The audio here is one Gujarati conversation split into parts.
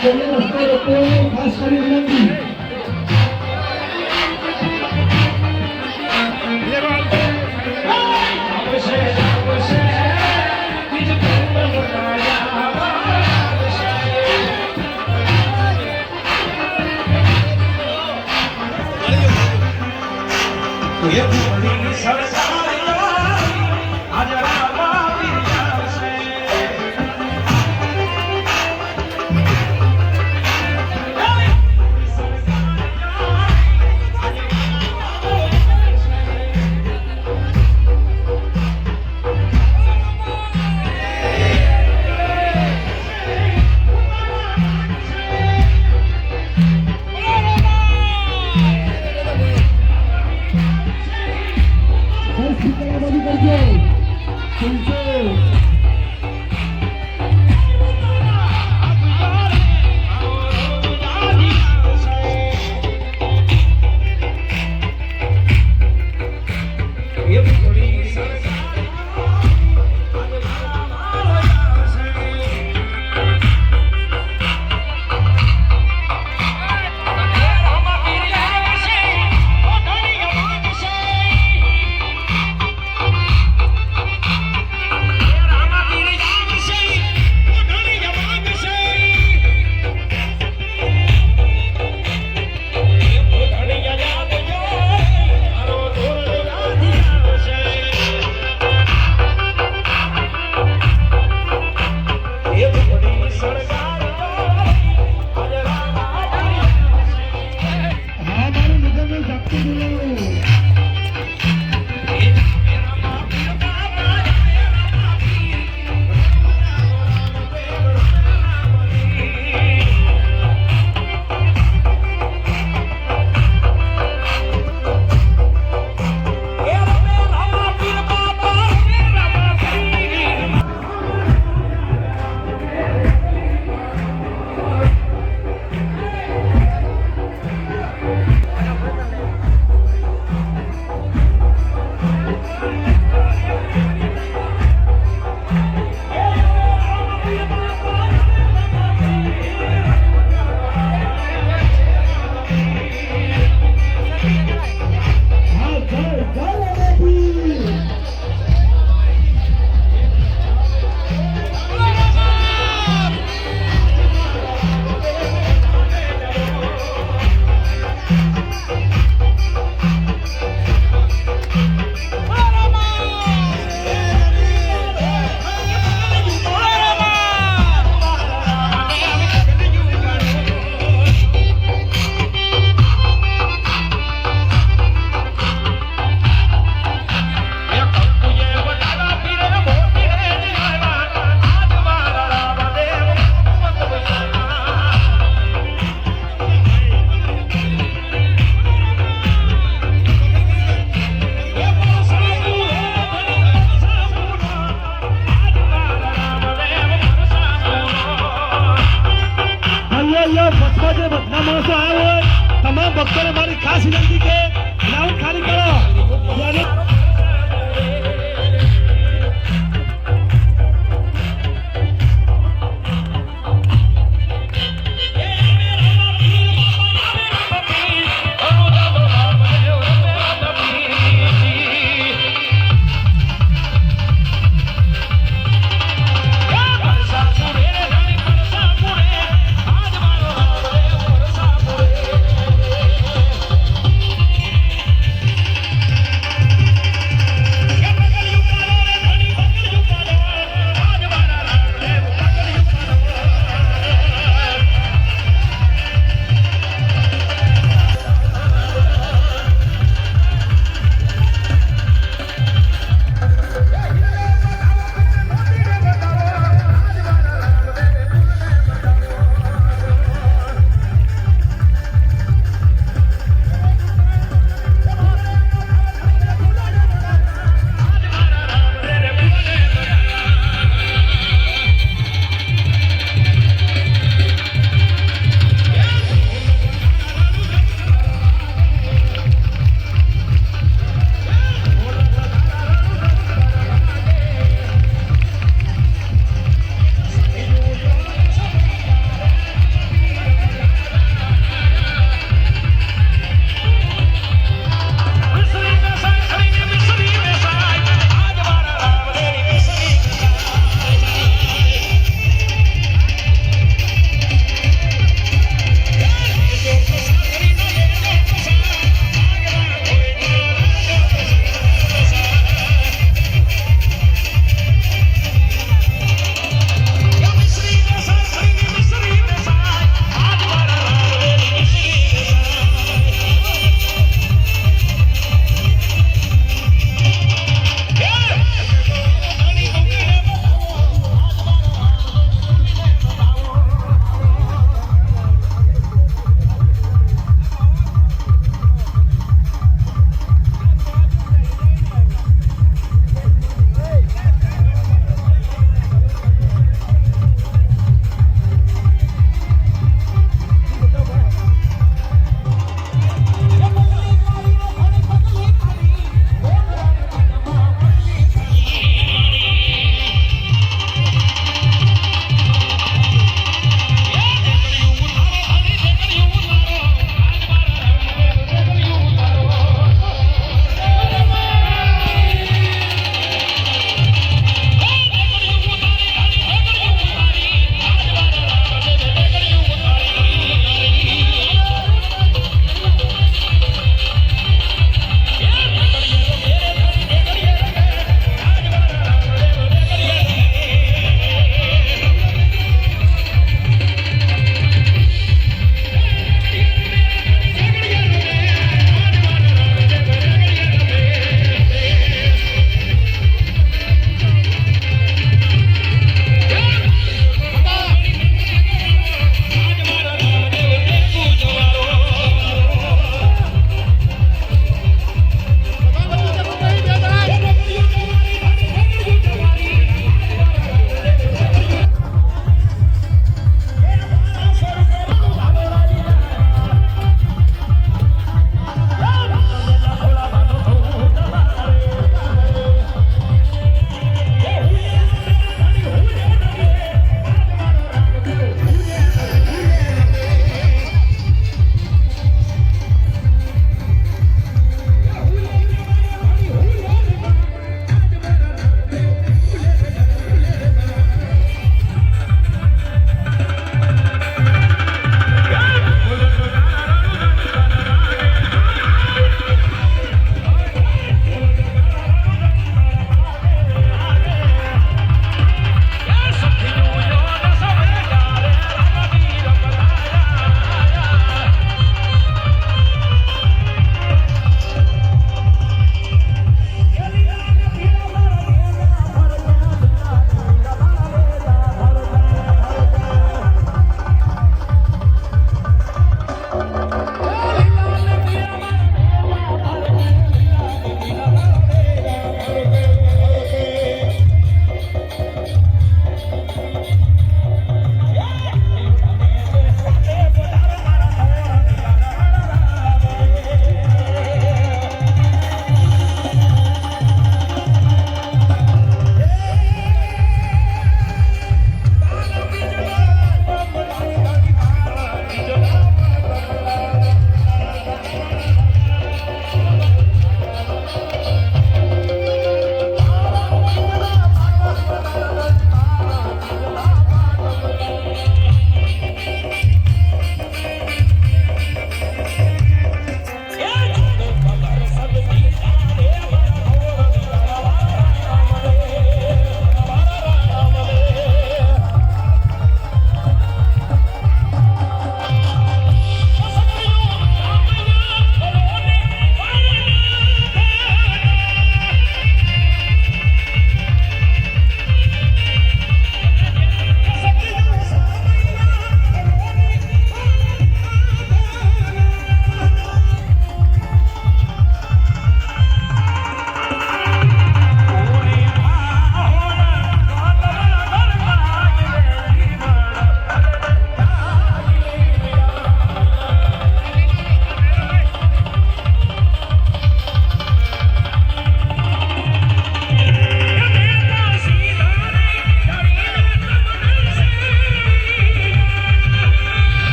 તેને રસ્તે લોકોને ખાસ કરી વિનંતી Yeah. Who's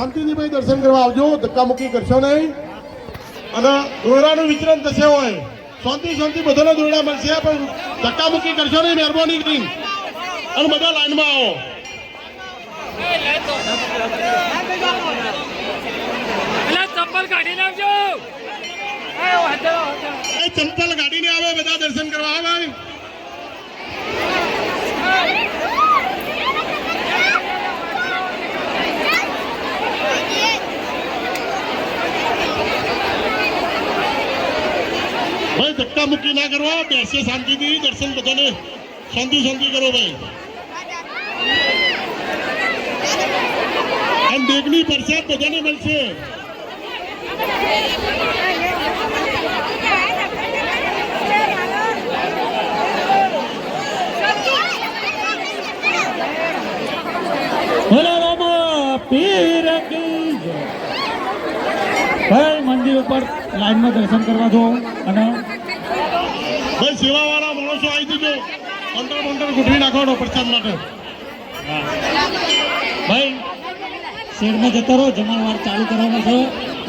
શાંતિથી ભાઈ દર્શન કરવા આવજો ધક્કામુક્કી કરશો નહીં. અને દોરડાનું વિતરણ થશે હોય શાંતિ શાંતિ બધાને દોરડા મળશે પણ ધક્કામુક્કી કરશો નહીં મહેરબાની કરી અને બધા લાઈનમાં આવો. ચપ્પલ કાઢી નાખજો ચંપલ કાઢીને આવે બધા દર્શન કરવા આવે ભાઈ ધક્કા મુક્કી બેસીએ શાંતિથી દર્શન બધાને શાંતિ શાંતિ કરો ભાઈ. અને દેગની પરસાદ બધાને મળશે. પીર મંદિર ઉપર લાઈનમાં દર્શન કરવા જો અને ભાઈ, સેવાવાળા માણસો આવી જજો. પંદર પંદર ગોઠવી નાખવાનો પ્રસાદ માટે. ભાઈ, શેરમાં જતો રહો જમણવાર ચાલુ કરવાનો છે.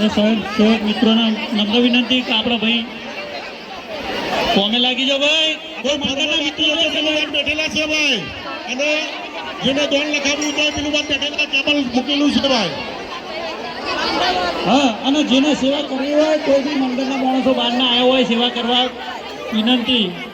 એ સ્વયં સેવક મિત્રોને નમ્ર વિનંતી કે આપણા ભાઈ કોમે લાગી જાઓ ભાઈ. કોઈ મંદિરના મિત્રો બેઠેલા છે ભાઈ, અને જેને દોન લખાવ્યું તો પેલું બાદ બેઠેલા ટેબલ મૂકેલું છે ભાઈ. હા, અને જેને સેવા કરવી હોય, કોઈ બી મંદિરના માણસો બહારના આવ્યા હોય સેવા કરવા વિનંતી